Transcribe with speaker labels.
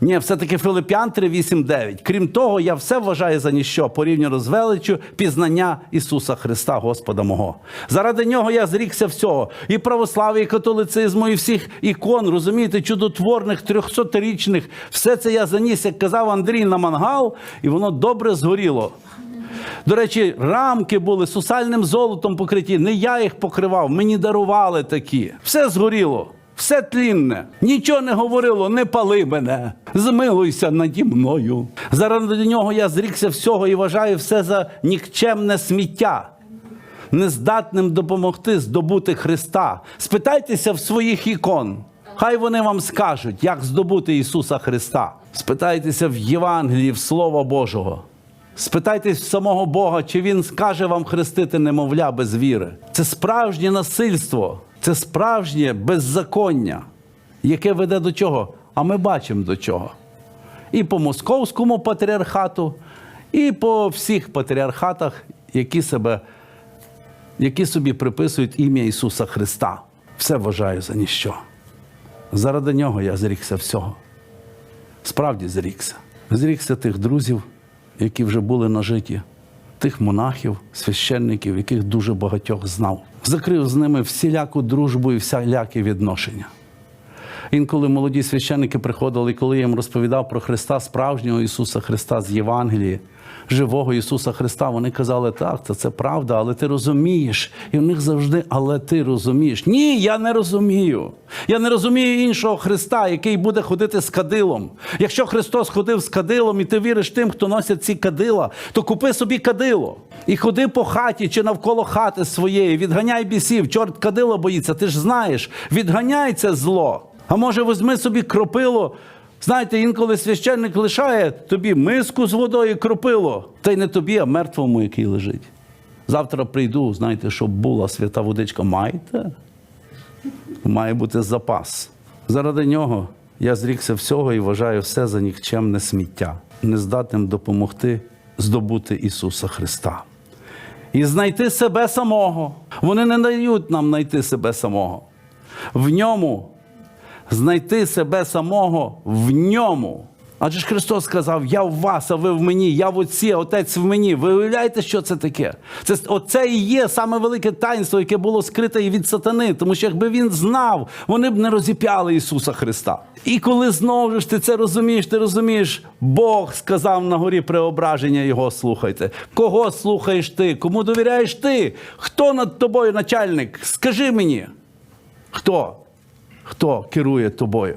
Speaker 1: Ні, все-таки Филип'ян 3.8.9. Крім того, я все вважаю за ніщо порівняно з величчю пізнання Ісуса Христа, Господа мого. Заради нього я зрікся всього. І православ'я, і католицизму, і всіх ікон, розумієте, чудотворних, трьохсотрічних. Все це я заніс, як казав Андрій, на мангал, і воно добре згоріло. До речі, рамки були сусальним золотом покриті. Не я їх покривав, мені дарували такі. Все згоріло, все тлінне. Нічого не говорило, не пали мене. Змилуйся наді мною. Заради нього я зрікся всього і вважаю все за нікчемне сміття. Нездатним допомогти здобути Христа. Спитайтеся в своїх ікон. Хай вони вам скажуть, як здобути Ісуса Христа. Спитайтеся в Євангелії, в Слова Божого. Спитайтесь в самого Бога, чи Він скаже вам хрестити немовля без віри. Це справжнє насильство, це справжнє беззаконня, яке веде до чого? А ми бачимо до чого. І по московському патріархату, і по всіх патріархатах, які себе які собі приписують ім'я Ісуса Христа. Все вважаю за ніщо. Заради нього я зрікся всього. Справді зрікся. Зрікся тих друзів, які вже були нажиті, тих монахів, священників, яких дуже багатьох знав. Закрив з ними всіляку дружбу і всілякі відношення. Інколи молоді священники приходили, коли я їм розповідав про Христа, справжнього Ісуса Христа з Євангелії, живого Ісуса Христа, вони казали, так, це, це правда, але ти розумієш. І в них завжди, але ти розумієш. Ні, я не розумію. Я не розумію іншого Христа, який буде ходити з кадилом. Якщо Христос ходив з кадилом, і ти віриш тим, хто носить ці кадила, то купи собі кадило. І ходи по хаті чи навколо хати своєї, відганяй бісів, чорт кадило боїться, ти ж знаєш, відганяй це зло. А може, візьми собі кропило. Знаєте, інколи священник лишає тобі миску з водою кропило. Та й не тобі, а мертвому, який лежить. Завтра прийду, знаєте, щоб була свята водичка. Маєте? Має бути запас. Заради нього я зрікся всього і вважаю все за нікчемне сміття, нездатним допомогти здобути Ісуса Христа. І знайти себе самого. Вони не дають нам знайти себе самого. В ньому знайти себе самого в ньому. Адже ж Христос сказав: Я в вас, а ви в мені, я в отці, отець в мені. Ви уявляєте, що це таке? Це оце і є саме велике таїнство, яке було скрите і від сатани. Тому що якби він знав, вони б не розіп'яли Ісуса Христа. І коли знову ж ти це розумієш, ти розумієш, Бог сказав на горі преображення Його слухайте. Кого слухаєш ти? Кому довіряєш ти? Хто над тобою начальник? Скажи мені, хто? Хто керує тобою?